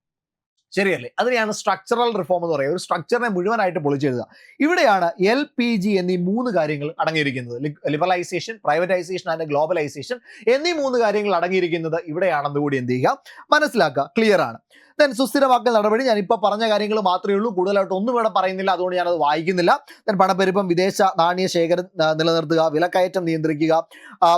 ശരിയല്ലേ? അതിനെയാണ് സ്ട്രക്ചറൽ റിഫോം എന്ന് പറയുക. ഒരു സ്ട്രക്ചറിനെ മുഴുവനായിട്ട് പൊളിച്ചെഴുതുക ഇവിടെയാണ് എൽ പി ജി എന്നീ മൂന്ന് കാര്യങ്ങൾ അടങ്ങിയിരിക്കുന്നത്. ലിബറലൈസേഷൻ പ്രൈവറ്റൈസേഷൻ ആൻഡ് ഗ്ലോബലൈസേഷൻ എന്നീ മൂന്ന് കാര്യങ്ങൾ അടങ്ങിയിരിക്കുന്നത് ഇവിടെയാണെന്ന് കൂടി എന്ത് ചെയ്യുക? മനസ്സിലാക്കുക. ക്ലിയർ ആണ്. ദെൻ സുസ്ഥിരമാക്കൽ നടപടി. ഞാൻ ഇപ്പോൾ പറഞ്ഞ കാര്യങ്ങൾ മാത്രമേ ഉള്ളൂ. കൂടുതലായിട്ട് ഒന്നും ഇവിടെ പറയുന്നില്ല. അതുകൊണ്ട് ഞാനത് വായിക്കുന്നില്ല. ദെൻ പണപ്പെരുപ്പം വിദേശ നാണ്യ ശേഖരം നിലനിർത്തുക വിലക്കയറ്റം നിയന്ത്രിക്കുക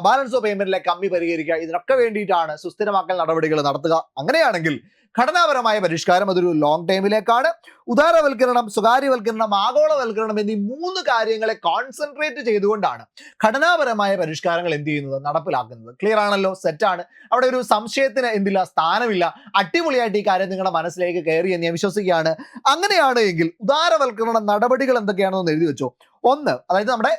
ബാലൻസ് ഓഫ് പേയ്മെന്റിലെ കമ്മി പരിഹരിക്കുക. ഇതിനൊക്കെ വേണ്ടിയിട്ടാണ് സുസ്ഥിരമാക്കൽ നടപടികൾ നടത്തുക. അങ്ങനെയാണെങ്കിൽ ഘടനാപരമായ പരിഷ്കാരം അതൊരു ലോങ് ടൈമിലേക്കാണ് ഉദാരവൽക്കരണം സ്വകാര്യവൽക്കരണം ആഗോളവൽക്കരണം എന്നീ മൂന്ന് കാര്യങ്ങളെ കോൺസെൻട്രേറ്റ് ചെയ്തുകൊണ്ടാണ് ഘടനാപരമായ പരിഷ്കാരങ്ങൾ എന്ത് ചെയ്യുന്നത്? നടപ്പിലാക്കുന്നത്. ക്ലിയർ ആണല്ലോ? സെറ്റാണ് അവിടെ ഒരു സംശയത്തിന് എന്തില്ല? സ്ഥാനമില്ല. അടിപൊളിയായിട്ട് ഈ കാര്യം നിങ്ങളുടെ മനസ്സിലേക്ക് കയറി എന്ന് ഞാൻ വിശ്വസിക്കുകയാണ്. അങ്ങനെയാണ് എങ്കിൽ ഉദാരവൽക്കരണ നടപടികൾ എന്തൊക്കെയാണെന്ന് എഴുതി വെച്ചോ. ഒന്ന് അതായത് നമ്മുടെ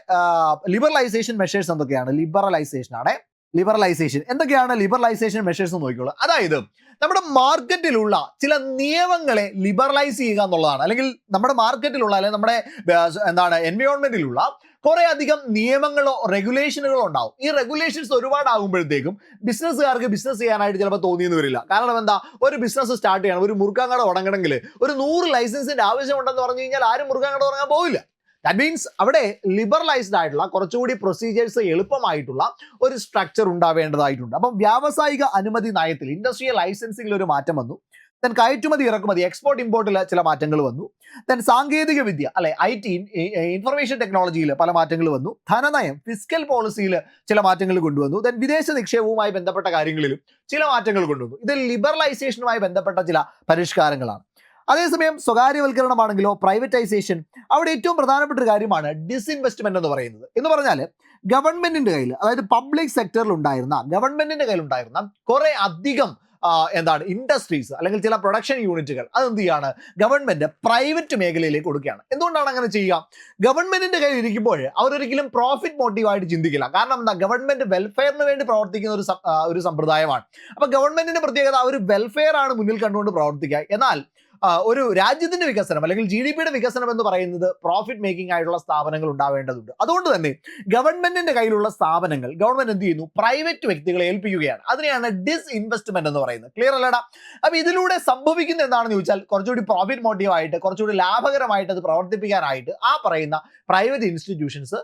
ലിബറലൈസേഷൻ മെഷേഴ്സ് എന്തൊക്കെയാണ്? ലിബറലൈസേഷൻ ആണ്. ലിബറലൈസേഷൻ എന്തൊക്കെയാണ് ലിബറലൈസേഷൻ മെഷേഴ്സ് നോക്കിക്കോളൂ. അതായത് നമ്മുടെ മാർക്കറ്റിലുള്ള ചില നിയമങ്ങളെ ലിബറലൈസ് ചെയ്യുക എന്നുള്ളതാണ്. അല്ലെങ്കിൽ നമ്മുടെ മാർക്കറ്റിലുള്ള അല്ലെങ്കിൽ നമ്മുടെ എന്താണ് എൻവയോൺമെന്റിലുള്ള കുറെ അധികം നിയമങ്ങളോ റെഗുലേഷനുകളോ ഉണ്ടാവും. ഈ റെഗുലേഷൻസ് ഒരുപാടാകുമ്പോഴത്തേക്കും ബിസിനസ്സുകാർക്ക് ബിസിനസ് ചെയ്യാനായിട്ട് ചിലപ്പോൾ തോന്നിയെന്ന് വരില്ല. കാരണം എന്താ? ഒരു ബിസിനസ് സ്റ്റാർട്ട് ചെയ്യണം. ഒരു മുറുക്കാങ്കട തുടങ്ങണമെങ്കിൽ ഒരു നൂറ് ലൈസൻസിന്റെ ആവശ്യമുണ്ടെന്ന് പറഞ്ഞു കഴിഞ്ഞാൽ ആരും മുറുക്കാങ്കട തുടങ്ങാൻ പോവില്ല. ദാറ്റ് മീൻസ് അവിടെ ലിബറലൈസ്ഡ് ആയിട്ടുള്ള കുറച്ചുകൂടി പ്രൊസീജിയേഴ്സ് എളുപ്പമായിട്ടുള്ള ഒരു സ്ട്രക്ചർ ഉണ്ടാവേണ്ടതായിട്ടുണ്ട്. അപ്പം വ്യാവസായിക അനുമതി നയത്തിൽ ഇൻഡസ്ട്രിയൽ ലൈസൻസിംഗിൽ ഒരു മാറ്റം വന്നു. ദെൻ കയറ്റുമതി ഇറക്കുമതി എക്സ്പോർട്ട് ഇമ്പോർട്ടിൽ ചില മാറ്റങ്ങൾ വന്നു. ദെൻ സാങ്കേതിക വിദ്യ അല്ലെ ഐ ടി ഇൻഫർമേഷൻ ടെക്നോളജിയിൽ പല മാറ്റങ്ങൾ വന്നു. ധനനയം ഫിസിക്കൽ പോളിസിയിൽ ചില മാറ്റങ്ങൾ കൊണ്ടുവന്നു. ദെൻ വിദേശ നിക്ഷേപവുമായി ബന്ധപ്പെട്ട കാര്യങ്ങളിലും ചില മാറ്റങ്ങൾ കൊണ്ടുവന്നു. ഇത് ലിബറലൈസേഷനുമായി ബന്ധപ്പെട്ട ചില പരിഷ്കാരങ്ങളാണ്. അതേസമയം സ്വകാര്യവൽക്കരണമാണെങ്കിലോ പ്രൈവറ്റൈസേഷൻ അവിടെ ഏറ്റവും പ്രധാനപ്പെട്ട ഒരു കാര്യമാണ് ഡിസ്ഇൻവെസ്റ്റ്മെന്റ് എന്ന് പറയുന്നത്. എന്ന് പറഞ്ഞാൽ ഗവൺമെന്റിന്റെ കയ്യിൽ അതായത് പബ്ലിക് സെക്ടറിൽ ഉണ്ടായിരുന്ന ഗവൺമെന്റിന്റെ കയ്യിൽ ഉണ്ടായിരുന്ന കുറെ അധികം എന്താണ് ഇൻഡസ്ട്രീസ് അല്ലെങ്കിൽ ചില പ്രൊഡക്ഷൻ യൂണിറ്റുകൾ അതെന്ത് ചെയ്യാണ്? ഗവൺമെന്റ് പ്രൈവറ്റ് മേഖലയിലേക്ക് കൊടുക്കുകയാണ്. എന്തുകൊണ്ടാണ് അങ്ങനെ ചെയ്യുക? ഗവൺമെന്റിന്റെ കയ്യിൽ ഇരിക്കുമ്പോൾ അവരൊരിക്കലും പ്രോഫിറ്റ് മോട്ടീവായിട്ട് ചിന്തിക്കില്ല. കാരണം എന്താ? ഗവൺമെന്റ് വെൽഫെയറിന് വേണ്ടി പ്രവർത്തിക്കുന്ന ഒരു ഒരു സമ്പ്രദായമാണ്. അപ്പൊ ഗവൺമെന്റിന്റെ പ്രത്യേകത അവർ വെൽഫെയർ ആണ് മുന്നിൽ കണ്ടുകൊണ്ട് പ്രവർത്തിക്കുക. എന്നാൽ ഒരു രാജ്യത്തിന്റെ വികസനം അല്ലെങ്കിൽ ജി ഡി പിയുടെ വികസനം എന്ന് പറയുന്നത് പ്രോഫിറ്റ് മേക്കിംഗ് ആയിട്ടുള്ള സ്ഥാപനങ്ങൾ ഉണ്ടാവേണ്ടതുണ്ട്. അതുകൊണ്ട് തന്നെ ഗവൺമെന്റിന്റെ കയ്യിലുള്ള സ്ഥാപനങ്ങൾ ഗവൺമെന്റ് എന്ത് ചെയ്യുന്നു? പ്രൈവറ്റ് വ്യക്തികളെ ഏൽപ്പിക്കുകയാണ്. അതിനെയാണ് ഡിസ് ഇൻവെസ്റ്റ്മെന്റ് എന്ന് പറയുന്നത്. ക്ലിയർ അല്ലടാ? അപ്പൊ ഇതിലൂടെ സംഭവിക്കുന്ന എന്താണെന്ന് ചോദിച്ചാൽ കുറച്ചുകൂടി പ്രോഫിറ്റ് മോട്ടീവായിട്ട് കുറച്ചുകൂടി ലാഭകരമായിട്ട് അത് പ്രവർത്തിപ്പിക്കാനായിട്ട് ആ പറയുന്ന പ്രൈവറ്റ് ഇൻസ്റ്റിറ്റ്യൂഷൻസ്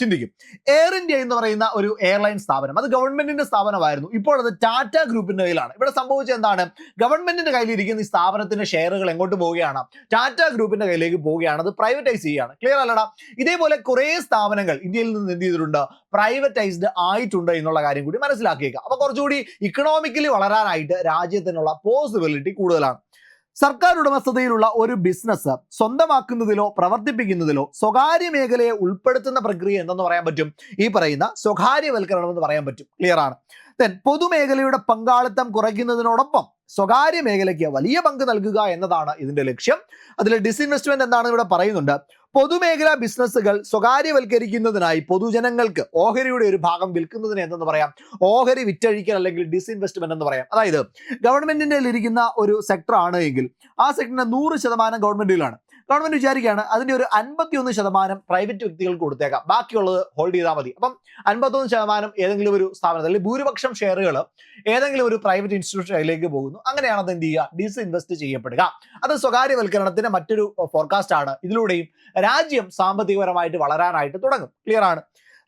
ചിന്തിക്കും. എയർ ഇന്ത്യ എന്ന് പറയുന്ന ഒരു എയർലൈൻ സ്ഥാപനം. അത് ഗവൺമെന്റിന്റെ സ്ഥാപനമായിരുന്നു. ഇപ്പോൾ അത് ടാറ്റ ഗ്രൂപ്പിന്റെ കയ്യിലാണ്. ഇവിടെ സംഭവിച്ചത് എന്താണ്? ഗവൺമെന്റിന്റെ കയ്യിലിരിക്കുന്ന ഈ സ്ഥാപനത്തിന്റെ ഷെയറുകൾ എങ്ങോട്ട് പോവുകയാണ്? ടാറ്റ ഗ്രൂപ്പിന്റെ കയ്യിലേക്ക് പോവുകയാണ്. അത് പ്രൈവറ്റൈസ് ചെയ്യുകയാണ്. ക്ലിയർ അല്ലടാ? ഇതേപോലെ കുറേ സ്ഥാപനങ്ങൾ ഇന്ത്യയിൽ നിന്ന് എന്ത് ചെയ്തിട്ടുണ്ട്? പ്രൈവറ്റൈസ്ഡ് ആയിട്ടുണ്ട് എന്നുള്ള കാര്യം കൂടി മനസ്സിലാക്കിയേക്കുക അപ്പൊ കുറച്ചുകൂടി ഇക്കണോമിക്കലി വളരാനായിട്ട് രാജ്യത്തിനുള്ള പോസിബിലിറ്റി കൂടുതലാണ്. സർക്കാർ ഉടമസ്ഥതയിലുള്ള ഒരു ബിസിനസ് സ്വന്തമാക്കുന്നതിലോ പ്രവർത്തിപ്പിക്കുന്നതിലോ സ്വകാര്യ മേഖലയെ ഉൾപ്പെടുത്തുന്ന പ്രക്രിയ എന്തെന്ന് പറയാൻ പറ്റും? ഈ പറയുന്ന സ്വകാര്യവൽക്കരണം എന്ന് പറയാൻ പറ്റും. ക്ലിയർ ആണ്. ദെൻ പൊതുമേഖലയുടെ പങ്കാളിത്തം കുറയ്ക്കുന്നതിനോടൊപ്പം സ്വകാര്യ മേഖലയ്ക്ക് വലിയ പങ്ക് നൽകുക എന്നതാണ് ഇതിന്റെ ലക്ഷ്യം. അതിൽ ഡിസ്ഇൻവെസ്റ്റ്മെന്റ് എന്താണ് ഇവിടെ പറയുന്നുണ്ട്. പൊതുമേഖലാ ബിസിനസ്സുകൾ സ്വകാര്യവൽക്കരിക്കുന്നതിനായി പൊതുജനങ്ങൾക്ക് ഓഹരിയുടെ ഒരു ഭാഗം വിൽക്കുന്നതിന് എന്തെന്ന് പറയാം? ഓഹരി വിറ്റഴിക്കൽ അല്ലെങ്കിൽ ഡിസ്ഇൻവെസ്റ്റ്മെന്റ് എന്ന് പറയാം. അതായത് ഗവൺമെന്റിന്റെ ഇരിക്കുന്ന ഒരു സെക്ടർ ആണ് എങ്കിൽ ആ സെക്ടറിന്റെ നൂറ് ശതമാനം ഗവൺമെന്റിലാണ് ഗവൺമെന്റ് വിചാരിക്കുകയാണ് അതിന്റെ ഒരു അൻപത്തിയൊന്ന് ശതമാനം പ്രൈവറ്റ് വ്യക്തികൾക്ക് കൊടുത്തേക്കാം. ബാക്കിയുള്ളത് ഹോൾഡ് ചെയ്താൽ മതി. അപ്പം അൻപത്തൊന്ന് ശതമാനം ഏതെങ്കിലും ഒരു സ്ഥാപനത്തിൽ അല്ലെങ്കിൽ ഭൂരിപക്ഷം ഷെയറുകൾ ഏതെങ്കിലും ഒരു പ്രൈവറ്റ് ഇൻസ്റ്റിറ്റ്യൂഷനിലേക്ക് പോകുന്നു. അങ്ങനെയാണ് അത് എന്ത് ചെയ്യുക? ഡിസ് ഇൻവെസ്റ്റ് ചെയ്യപ്പെടുക. അത് സ്വകാര്യവൽക്കരണത്തിന്റെ മറ്റൊരു ഫോർകാസ്റ്റ് ആണ്. ഇതിലൂടെയും രാജ്യം സാമ്പത്തികപരമായിട്ട് വളരാനായിട്ട് തുടങ്ങും. ക്ലിയർ ആണ്?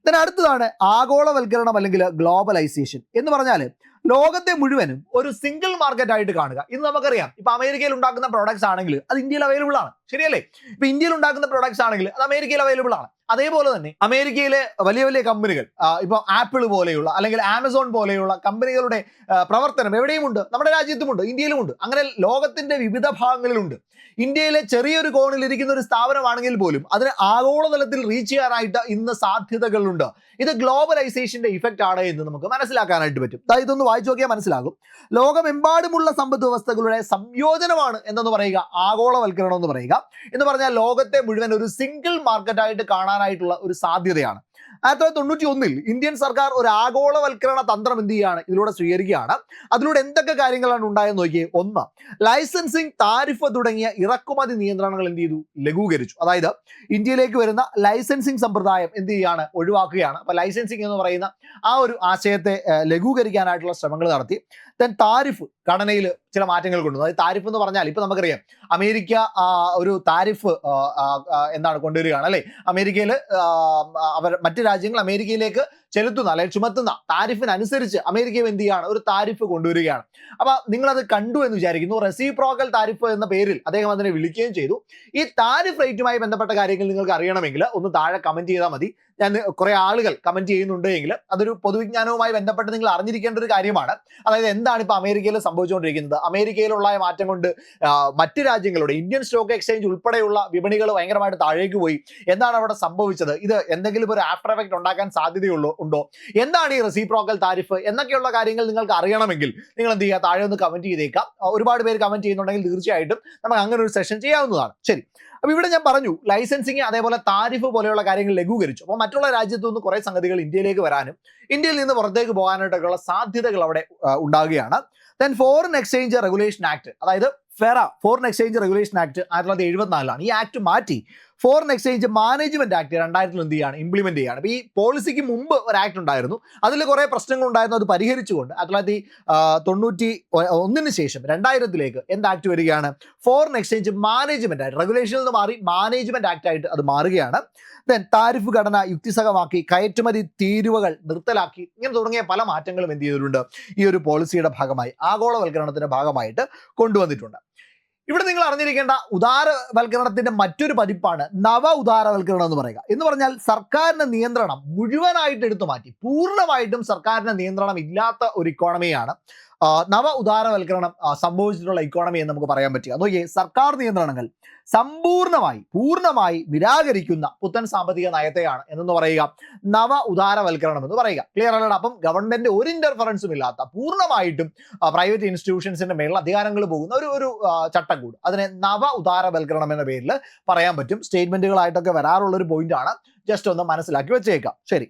then അടുത്തതാണ് ആഗോളവൽക്കരണം അല്ലെങ്കിൽ ഗ്ലോബലൈസേഷൻ എന്ന് പറഞ്ഞാൽ ലോകത്തെ മുഴുവനും ഒരു സിംഗിൾ മാർക്കറ്റ് ആയിട്ട് കാണുക. ഇന്ന് നമുക്കറിയാം. ഇപ്പൊ അമേരിക്കയിൽ ഉണ്ടാക്കുന്ന പ്രോഡക്ട്സ് ആണെങ്കിൽ അത് ഇന്ത്യയിൽ അവൈലബിൾ ആണ്. ശരിയല്ലേ? ഇപ്പൊ ഇന്ത്യയിൽ ഉണ്ടാക്കുന്ന പ്രോഡക്ട്സ് ആണെങ്കിൽ അത് അമേരിക്കയിൽ അവൈലബിൾ ആണ്. അതേപോലെ തന്നെ അമേരിക്കയിലെ വലിയ വലിയ കമ്പനികൾ ഇപ്പൊ ആപ്പിൾ പോലെയുള്ള അല്ലെങ്കിൽ ആമസോൺ പോലെയുള്ള കമ്പനികളുടെ പ്രവർത്തനം എവിടെയുമുണ്ട്? നമ്മുടെ രാജ്യത്തുമുണ്ട് ഇന്ത്യയിലുമുണ്ട്. അങ്ങനെ ലോകത്തിന്റെ വിവിധ ഭാഗങ്ങളിലുണ്ട്. ഇന്ത്യയിലെ ചെറിയൊരു കോണിൽ ഇരിക്കുന്ന ഒരു സ്ഥാപനമാണെങ്കിൽ പോലും അതിന് ആഗോളതലത്തിൽ റീച്ച് ചെയ്യാനായിട്ട് ഇന്ന് സാധ്യതകളുണ്ട്. ഇത് ഗ്ലോബലൈസേഷന്റെ ഇഫക്റ്റ് ആണ് എന്ന് നമുക്ക് മനസ്സിലാക്കാനായിട്ട് പറ്റും. അതായത് ഇതൊന്ന് വായിച്ചു നോക്കിയാൽ മനസ്സിലാകും. ലോകമെമ്പാടുമുള്ള സമ്പദ് വ്യവസ്ഥകളുടെ സംയോജനമാണ് എന്നെന്ന് പറയുക. ആഗോളവൽക്കരണം എന്ന് പറയുക. എന്ന് പറഞ്ഞാൽ ലോകത്തെ മുഴുവൻ ഒരു സിംഗിൾ മാർക്കറ്റായിട്ട് കാണാനായിട്ടുള്ള ഒരു സാധ്യതയാണ്. ആയിരത്തി തൊള്ളായിരത്തി തൊണ്ണൂറ്റി ഒന്നിൽ ഇന്ത്യൻ സർക്കാർ ഒരു ആഗോളവൽക്കരണ തന്ത്രം എന്ത് ചെയ്യുകയാണ് ഇതിലൂടെ സ്വീകരിക്കുകയാണ്. അതിലൂടെ എന്തൊക്കെ കാര്യങ്ങളാണ് ഉണ്ടായെന്ന് നോക്കിയേ. ഒന്ന് ലൈസൻസിങ് താരിഫ് തുടങ്ങിയ ഇറക്കുമതി നിയന്ത്രണങ്ങൾ എന്ത് ചെയ്തു? ലഘൂകരിച്ചു. അതായത് ഇന്ത്യയിലേക്ക് വരുന്ന ലൈസൻസിങ് സമ്പ്രദായം എന്ത് ചെയ്യുകയാണ് ഒഴിവാക്കുകയാണ്. അപ്പൊ ലൈസൻസിങ് എന്ന് പറയുന്ന ആ ഒരു ആശയത്തെ ലഘൂകരിക്കാനായിട്ടുള്ള ശ്രമങ്ങൾ നടത്തി. ദെൻ താരിഫ് ഘടനയിൽ ചില മാറ്റങ്ങൾ കൊണ്ടുവന്നു. അതായത് താരിഫ് എന്ന് പറഞ്ഞാൽ ഇപ്പൊ നമുക്കറിയാം അമേരിക്ക ഒരു താരിഫ് എന്താണ് കൊണ്ടുവരികയാണ് അല്ലെ? അമേരിക്കയിൽ അവർ മറ്റ് രാജ്യങ്ങൾ അമേരിക്കയിലേക്ക് ചെലുത്തുന്ന അല്ലെങ്കിൽ ചുമത്തുന്ന താരിഫിനനുസരിച്ച് അമേരിക്കയും എന്ത് ചെയ്യുകയാണ്? ഒരു താരിഫ് കൊണ്ടുവരികയാണ്. അപ്പൊ നിങ്ങളത് കണ്ടു എന്ന് വിചാരിക്കുന്നു. റെസിപ്രോക്കൽ താരിഫ് എന്ന പേരിൽ അദ്ദേഹം അതിനെ വിളിക്കുകയും ചെയ്തു. ഈ താരിഫ് റേറ്റുമായി ബന്ധപ്പെട്ട കാര്യങ്ങൾ നിങ്ങൾക്ക് അറിയണമെങ്കിൽ ഒന്ന് താഴെ കമന്റ് ചെയ്താൽ മതി. ഞാൻ കുറെ ആളുകൾ കമന്റ് ചെയ്യുന്നുണ്ട് എങ്കിൽ അതൊരു പൊതുവിജ്ഞാനവുമായി ബന്ധപ്പെട്ട് നിങ്ങൾ അറിഞ്ഞിരിക്കേണ്ട ഒരു കാര്യമാണ്. അതായത് എന്താണ് ഇപ്പൊ അമേരിക്കയിൽ സംഭവിച്ചുകൊണ്ടിരിക്കുന്നത്? അമേരിക്കയിലുള്ള മാറ്റം കൊണ്ട് മറ്റ് രാജ്യങ്ങളുടെ ഇന്ത്യൻ സ്റ്റോക്ക് എക്സ്ചേഞ്ച് ഉൾപ്പെടെയുള്ള വിപണികൾ ഭയങ്കരമായിട്ട് താഴേക്ക് പോയി. എന്താണ് അവിടെ സംഭവിച്ചത്? ഇത് എന്തെങ്കിലും ഒരു ആഫ്റ്റർ എഫക്ട് ഉണ്ടാക്കാൻ സാധ്യതയുള്ളൂ ഉണ്ടോ? എന്താണ് ഈ റെസിപ്രോക്കൽ താരിഫ്? എന്നൊക്കെയുള്ള കാര്യങ്ങൾ നിങ്ങൾക്ക് അറിയണമെങ്കിൽ നിങ്ങൾ എന്ത് ചെയ്യുക? താഴെ ഒന്ന് കമന്റ് ചെയ്തേക്കാം. ഒരുപാട് പേര് കമന്റ് ചെയ്യുന്നുണ്ടെങ്കിൽ തീർച്ചയായിട്ടും നമുക്ക് അങ്ങനെ ഒരു സെഷൻ ചെയ്യാവുന്നതാണ്. ശരി. അപ്പൊ ഇവിടെ ഞാൻ പറഞ്ഞു ലൈസൻസിങ് അതേപോലെ താരിഫ് പോലെയുള്ള കാര്യങ്ങൾ ലഘൂകരിച്ചു. അപ്പോൾ മറ്റുള്ള രാജ്യത്തു നിന്ന് കുറെ സംഗതികൾ ഇന്ത്യയിലേക്ക് വരാനും ഇന്ത്യയിൽ നിന്ന് പുറത്തേക്ക് പോകാനായിട്ടൊക്കെയുള്ള സാധ്യതകൾ അവിടെ ഉണ്ടാകുകയാണ്. Then foreign exchange regulation act അതായത് FERA foreign exchange regulation act ആയിരത്തി തൊള്ളായിരത്തി എഴുപത്തിനാലിലാണ്. ഈ ആക്ട് മാറ്റി ഫോറിൻ എക്സ്ചേഞ്ച് മാനേജ്മെന്റ് ആക്ട് രണ്ടായിരത്തിൽ എന്ത് ചെയ്യാണ്? ഇംപ്ലിമെന്റ് ചെയ്യാണ്. അപ്പോൾ ഈ പോളിസിക്ക് മുമ്പ് ഒരു ആക്ട് ഉണ്ടായിരുന്നു. അതിൽ കുറേ പ്രശ്നങ്ങൾ ഉണ്ടായിരുന്നു. അത് പരിഹരിച്ചുകൊണ്ട് ആയിരത്തി തൊള്ളായിരത്തി തൊണ്ണൂറ്റി ഒന്നിന് ശേഷം രണ്ടായിരത്തിലേക്ക് എന്ത് ആക്ട് വരികയാണ്? ഫോറിൻ എക്സ്ചേഞ്ച് മാനേജ്മെന്റ് ആയിട്ട് റെഗുലേഷനിൽ നിന്ന് മാറി മാനേജ്മെന്റ് ആക്ട് ആയിട്ട് അത് മാറുകയാണ്. ദെൻ താരിഫ് ഘടന യുക്തിസഹമാക്കി കയറ്റുമതി തീരുവകൾ നിർത്തലാക്കി ഇങ്ങനെ തുടങ്ങിയ പല മാറ്റങ്ങളും എന്ത് ചെയ്തിട്ടുണ്ട്? ഈ ഒരു പോളിസിയുടെ ഭാഗമായി ആഗോളവൽക്കരണത്തിന്റെ ഭാഗമായിട്ട് കൊണ്ടുവന്നിട്ടുണ്ട്. ഇവിടെ നിങ്ങൾ അറിഞ്ഞിരിക്കേണ്ട ഉദാരവൽക്കരണത്തിന്റെ മറ്റൊരു പതിപ്പാണ് നവ ഉദാരവൽക്കരണം എന്ന് പറയുക. എന്ന് പറഞ്ഞാൽ സർക്കാരിന്റെ നിയന്ത്രണം മുഴുവനായിട്ട് എടുത്തു മാറ്റി. പൂർണമായിട്ടും സർക്കാരിന്റെ നിയന്ത്രണം ഇല്ലാത്ത ഒരു ഇക്കോണമിയാണ് നവ ഉദാരവൽക്കരണം സംഭവിച്ചിട്ടുള്ള ഇക്കോണമി എന്ന് നമുക്ക് പറയാൻ പറ്റുക. നോക്കിയേ സർക്കാർ നിയന്ത്രണങ്ങൾ സമ്പൂർണമായി പൂർണമായി നിരാകരിക്കുന്ന പുത്തൻ സാമ്പത്തിക നയത്തെയാണ് എന്ന് പറയുക? നവ ഉദാരവൽക്കരണം എന്ന് പറയുക. ക്ലിയർ അല്ലാണ്ട് അപ്പം ഗവൺമെന്റ് ഒരു ഇന്റർഫറൻസും ഇല്ലാത്ത പൂർണമായിട്ടും പ്രൈവറ്റ് ഇൻസ്റ്റിറ്റ്യൂഷൻസിന്റെ മേളിൽ അധികാരങ്ങൾ പോകുന്ന ഒരു ഒരു ചട്ടം ചട്ടക്കൂട്. അതിനെ നവ ഉദാരവൽക്കരണം എന്ന പേരിൽ പറയാൻ പറ്റും. സ്റ്റേറ്റ്മെന്റുകളായിട്ടൊക്കെ വരാറുള്ള ഒരു പോയിന്റ് ആണ്. ജസ്റ്റ് ഒന്ന് മനസ്സിലാക്കി വെച്ചേക്കാം. ശരി.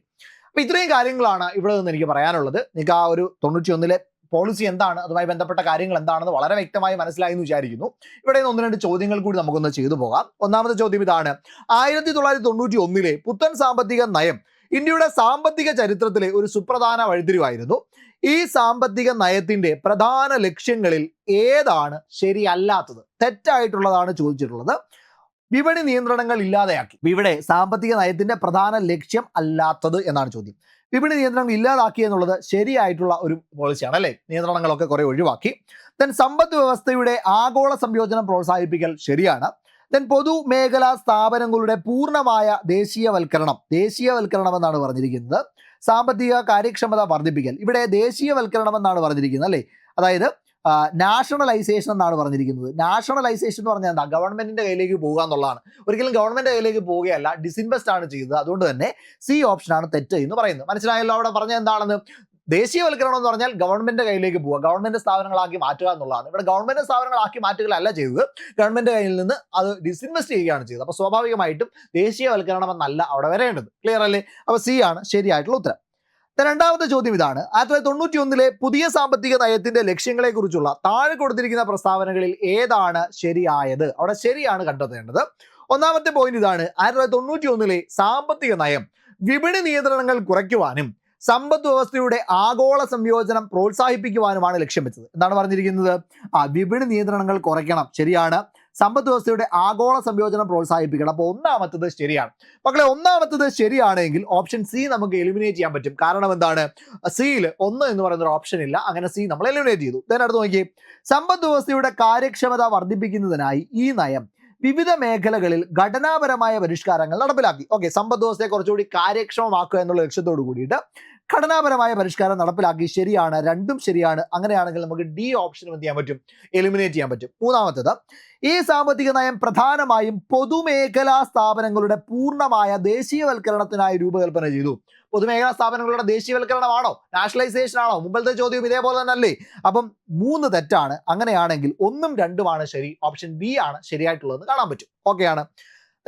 അപ്പൊ ഇത്രയും കാര്യങ്ങളാണ് ഇവിടെ നിന്ന് എനിക്ക് പറയാനുള്ളത്. നിങ്ങൾക്ക് ആ ഒരു തൊണ്ണൂറ്റി ഒന്നിലെ പോളിസി എന്താണ്? അതുമായി ബന്ധപ്പെട്ട കാര്യങ്ങൾ എന്താണെന്ന് വളരെ വ്യക്തമായി മനസ്സിലായി എന്ന് വിചാരിക്കുന്നു. ഇവിടെ ഒന്ന് രണ്ട് ചോദ്യങ്ങൾ കൂടി നമുക്കൊന്ന് ചെയ്തു പോകാം. ഒന്നാമത്തെ ചോദ്യം ഇതാണ്. ആയിരത്തി തൊള്ളായിരത്തി തൊണ്ണൂറ്റി ഒന്നിലെ പുത്തൻ സാമ്പത്തിക നയം ഇന്ത്യയുടെ സാമ്പത്തിക ചരിത്രത്തിലെ ഒരു സുപ്രധാന വഴിത്തിരിവായിരുന്നു ഈ സാമ്പത്തിക നയത്തിന്റെ പ്രധാന ലക്ഷ്യങ്ങളിൽ ഏതാണ് ശരിയല്ലാത്തത്? തെറ്റായിട്ടുള്ളതാണ് ചോദിച്ചിട്ടുള്ളത്. വിപണി നിയന്ത്രണങ്ങൾ ഇല്ലാതെയാക്കി. ഇവിടെ സാമ്പത്തിക നയത്തിന്റെ പ്രധാന ലക്ഷ്യം അല്ലാത്തത് എന്നാണ് ചോദ്യം. വിപണി നിയന്ത്രണങ്ങൾ ഇല്ലാതാക്കി എന്നുള്ളത് ശരിയായിട്ടുള്ള ഒരു പോളിസിയാണ് അല്ലേ? നിയന്ത്രണങ്ങളൊക്കെ കുറെ ഒഴിവാക്കി. ദെൻ സമ്പദ് വ്യവസ്ഥയുടെ ആഗോള സംയോജനം പ്രോത്സാഹിപ്പിക്കൽ ശരിയാണ്. ദെൻ പൊതുമേഖലാ സ്ഥാപനങ്ങളുടെ പൂർണമായ ദേശീയവൽക്കരണം ദേശീയവൽക്കരണം എന്നാണ് പറഞ്ഞിരിക്കുന്നത്. സാമ്പത്തിക കാര്യക്ഷമത വർദ്ധിപ്പിക്കൽ. ഇവിടെ ദേശീയവൽക്കരണം എന്നാണ് പറഞ്ഞിരിക്കുന്നത് അല്ലേ? അതായത് നാഷണലൈസേഷൻ എന്നാണ് പറഞ്ഞിരിക്കുന്നത്. നാഷണലൈസേഷൻ എന്ന് പറഞ്ഞാൽ എന്താ? ഗവൺമെന്റിന്റെ കയ്യിലേക്ക് പോകുക എന്നുള്ളതാണ്. ഒരിക്കലും ഗവൺമെന്റ് കയ്യിലേക്ക് പോവുകയല്ല ഡിസിൻവെസ്റ്റ് ആണ് ചെയ്തത് അതുകൊണ്ട് തന്നെ സി ഓപ്ഷനാണ് തെറ്റ് എന്ന് പറയുന്നത്. മനസ്സിലായല്ലോ അവിടെ പറഞ്ഞ എന്താണെന്ന്? ദേശീയവൽക്കരണം എന്ന് പറഞ്ഞാൽ ഗവൺമെന്റ് കയ്യിലേക്ക് പോവുക ഗവൺമെന്റ് സ്ഥാപനങ്ങളാക്കി മാറ്റുക എന്നുള്ളതാണ്. ഇവിടെ ഗവൺമെന്റ് സ്ഥാപനങ്ങളാക്കി മാറ്റുകയല്ല ചെയ്തത്. ഗവൺമെന്റ് കയ്യിൽ നിന്ന് അത് ഡിസിൻവെസ്റ്റ് ചെയ്യുകയാണ് ചെയ്തത്. അപ്പോൾ സ്വാഭാവികമായിട്ടും ദേശീയവൽക്കരണം എന്നല്ല അവിടെ വരേണ്ടത്. ക്ലിയർ അല്ലേ? അപ്പോൾ സി ആണ് ശരിയായിട്ടുള്ള ഉത്തരം. രണ്ടാമത്തെ ചോദ്യം ഇതാണ്. ആയിരത്തി തൊള്ളായിരത്തി തൊണ്ണൂറ്റി ഒന്നിലെ പുതിയ സാമ്പത്തിക നയത്തിന്റെ ലക്ഷ്യങ്ങളെ കുറിച്ചുള്ള താഴെ കൊടുത്തിരിക്കുന്ന പ്രസ്താവനകളിൽ ഏതാണ് ശരിയായത്? അവിടെ ശരിയാണ് കണ്ടെത്തേണ്ടത്. ഒന്നാമത്തെ പോയിന്റ് ഇതാണ്. ആയിരത്തി തൊള്ളായിരത്തി തൊണ്ണൂറ്റി ഒന്നിലെ സാമ്പത്തിക നയം വിപണി നിയന്ത്രണങ്ങൾ കുറയ്ക്കുവാനും സമ്പദ് വ്യവസ്ഥയുടെ ആഗോള സംയോജനം പ്രോത്സാഹിപ്പിക്കുവാനുമാണ് ലക്ഷ്യം വെച്ചത്. എന്താണ് പറഞ്ഞിരിക്കുന്നത്? ആ വിപണി നിയന്ത്രണങ്ങൾ കുറയ്ക്കണം. ശരിയാണ്. സമ്പദ് വ്യവസ്ഥയുടെ ആഗോള സംയോജനം പ്രോത്സാഹിപ്പിക്കണം. അപ്പോൾ ഒന്നാമത്തത് ശരിയാണ്. മക്കളെ ഒന്നാമത്തത് ശരിയാണെങ്കിൽ ഓപ്ഷൻ സി നമുക്ക് എലിമിനേറ്റ് ചെയ്യാൻ പറ്റും. കാരണം എന്താണ്? സിയിൽ ഒന്ന് എന്ന് പറയുന്ന ഒരു ഓപ്ഷൻ ഇല്ല. അങ്ങനെ സി നമ്മൾ എലിമിനേറ്റ് ചെയ്തു. അടുത്ത് നോക്കി സമ്പദ് വ്യവസ്ഥയുടെ കാര്യക്ഷമത വർദ്ധിപ്പിക്കുന്നതിനായി ഈ നയം വിവിധ മേഖലകളിൽ ഘടനാപരമായ പരിഷ്കാരങ്ങൾ നടപ്പിലാക്കി. ഓക്കെ സമ്പദ് വ്യവസ്ഥയെ കുറച്ചുകൂടി കാര്യക്ഷമമാക്കുക എന്നുള്ള ലക്ഷ്യത്തോട് കൂടിയിട്ട് ഘടനാപരമായ പരിഷ്കാരം നടപ്പിലാക്കി ശരിയാണ് രണ്ടും ശരിയാണ്. അങ്ങനെയാണെങ്കിൽ നമുക്ക് ഡി ഓപ്ഷൻ എന്ത് ചെയ്യാൻ പറ്റും? എലിമിനേറ്റ് ചെയ്യാൻ പറ്റും. മൂന്നാമത്തത് ഈ സാമ്പത്തിക നയം പ്രധാനമായും പൊതുമേഖലാ സ്ഥാപനങ്ങളുടെ പൂർണമായ ദേശീയവൽക്കരണത്തിനായി രൂപകൽപ്പന ചെയ്തു. പൊതുമേഖലാ സ്ഥാപനങ്ങളുടെ ദേശീയവൽക്കരണമാണോ? നാഷണലൈസേഷൻ ആണോ? മുമ്പത്തെ ചോദ്യം ഇതേപോലെ തന്നെ അല്ലേ അപ്പം മൂന്ന് തെറ്റാണ്. അങ്ങനെയാണെങ്കിൽ ഒന്നും രണ്ടുമാണ് ശരി. ഓപ്ഷൻ ബി ആണ് ശരിയായിട്ടുള്ളതെന്ന് കാണാൻ പറ്റും. ഓക്കെയാണ്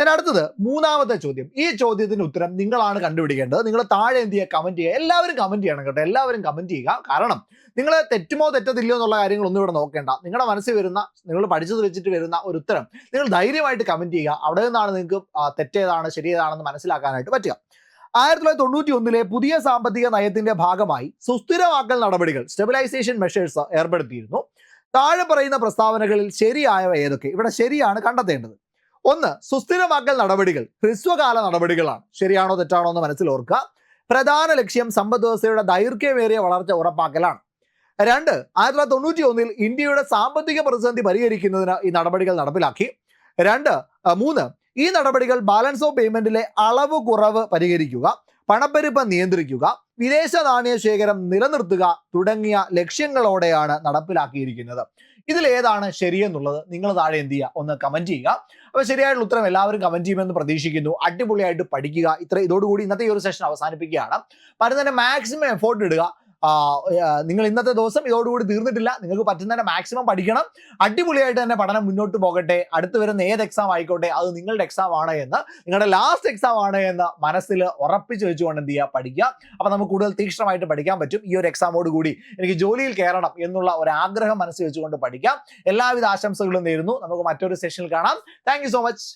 then അടുത്തത് മൂന്നാമത്തെ ചോദ്യം. ഈ ചോദ്യത്തിന് ഉത്തരം നിങ്ങളാണ് കണ്ടുപിടിക്കേണ്ടത്. നിങ്ങൾ താഴെ എന്ത് ചെയ്യുക? കമന്റ് ചെയ്യുക. എല്ലാവരും കമന്റ് ചെയ്യണം കേട്ടോ. എല്ലാവരും കമന്റ് ചെയ്യുക. കാരണം നിങ്ങൾ തെറ്റുമോ തെറ്റത്തില്ലയോ എന്നുള്ള കാര്യങ്ങളൊന്നും ഇവിടെ നോക്കേണ്ട. നിങ്ങളുടെ മനസ്സിൽ വരുന്ന നിങ്ങൾ പഠിച്ചത് വെച്ചിട്ട് വരുന്ന ഒരു ഉത്തരം. നിങ്ങൾ ധൈര്യമായിട്ട് കമന്റ് ചെയ്യുക. അവിടെ നിന്നാണ് നിങ്ങൾക്ക് തെറ്റേതാണ് ശരിയേതാണെന്ന് മനസ്സിലാക്കാനായിട്ട് പറ്റുക. ആയിരത്തി തൊള്ളായിരത്തി തൊണ്ണൂറ്റി ഒന്നിലെ പുതിയ സാമ്പത്തിക നയത്തിന്റെ ഭാഗമായി സുസ്ഥിരമാക്കൽ നടപടികൾ സ്റ്റെബിലൈസേഷൻ മെഷേഴ്സ് ഏർപ്പെടുത്തിയിരുന്നു. താഴെ പറയുന്ന പ്രസ്താവനകളിൽ ശരിയായവ ഏതൊക്കെ? ഇവിടെ ശരിയാണ് കണ്ടെത്തേണ്ടത്. ഒന്ന് സുസ്ഥിരമാക്കൽ നടപടികൾ. ഹ്രസ്വകാല നടപടികളാണ്. ശരിയാണോ തെറ്റാണോ എന്ന് മനസ്സിൽ ഓർക്കുക. പ്രധാന ലക്ഷ്യം സമ്പദ് വ്യവസ്ഥയുടെ ദൈർഘ്യമേറിയ വളർച്ച ഉറപ്പാക്കലാണ്. രണ്ട് ആയിരത്തി തൊള്ളായിരത്തി തൊണ്ണൂറ്റി ഒന്നിൽ ഇന്ത്യയുടെ സാമ്പത്തിക പ്രതിസന്ധി പരിഹരിക്കുന്നതിന് ഈ നടപടികൾ നടപ്പിലാക്കി. രണ്ട് മൂന്ന് ഈ നടപടികൾ ബാലൻസ് ഓഫ് പേയ്മെന്റിലെ അളവ് കുറവ് പരിഹരിക്കുക പണപ്പെരുപ്പം നിയന്ത്രിക്കുക വിദേശ നാണയ ശേഖരം നിലനിർത്തുക തുടങ്ങിയ ലക്ഷ്യങ്ങളോടെയാണ് നടപ്പിലാക്കിയിരിക്കുന്നത്. ഇതിൽ ഏതാണ് ശരിയെന്നുള്ളത്. നിങ്ങൾ താഴെ എന്ത് ചെയ്യുക? ഒന്ന് കമന്റ് ചെയ്യുക. അപ്പോൾ ശരിയായിട്ടുള്ള ഉത്തരം എല്ലാവരും കമന്റ് ചെയ്യുമെന്ന് പ്രതീക്ഷിക്കുന്നു. അടിപൊളിയായിട്ട് പഠിക്കുക. ഇത്ര ഇതോടുകൂടി ഇന്നത്തെ ഈ ഒരു സെഷൻ അവസാനിപ്പിക്കുകയാണ്. പറ്റുന്ന തന്നെ മാക്സിമം എഫോർട്ട് ഇടുക. നിങ്ങൾ ഇന്നത്തെ ദിവസം ഇതോടുകൂടി തീർന്നിട്ടില്ല. നിങ്ങൾക്ക് പറ്റുന്നതിന്റെ മാക്സിമം പഠിക്കണം. അടിപൊളിയായിട്ട് തന്നെ പഠനം മുന്നോട്ട് പോകട്ടെ. അടുത്ത് വരുന്ന ഏത് എക്സാം ആയിക്കോട്ടെ അത് നിങ്ങളുടെ എക്സാം ആണ് എന്ന് നിങ്ങളുടെ ലാസ്റ്റ് എക്സാം ആണ് എന്ന് മനസ്സിൽ ഉറപ്പിച്ച് വെച്ചുകൊണ്ട് എന്ത് ചെയ്യുക? പഠിക്കുക. അപ്പം നമുക്ക് കൂടുതൽ തീക്ഷ്ണമായിട്ട് പഠിക്കാൻ പറ്റും ഈ ഒരു എക്സാമോട് കൂടി. എനിക്ക് ജോലിയിൽ കയറണം എന്നുള്ള ഒരു ആഗ്രഹം മനസ്സിൽ വെച്ചുകൊണ്ട് പഠിക്കാം. എല്ലാവിധ ആശംസകളും നേരുന്നു. നമുക്ക് മറ്റൊരു സെഷനിൽ കാണാം. Thank so much